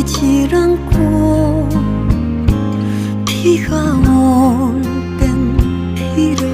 보이질 않고 비가 올 땐 비를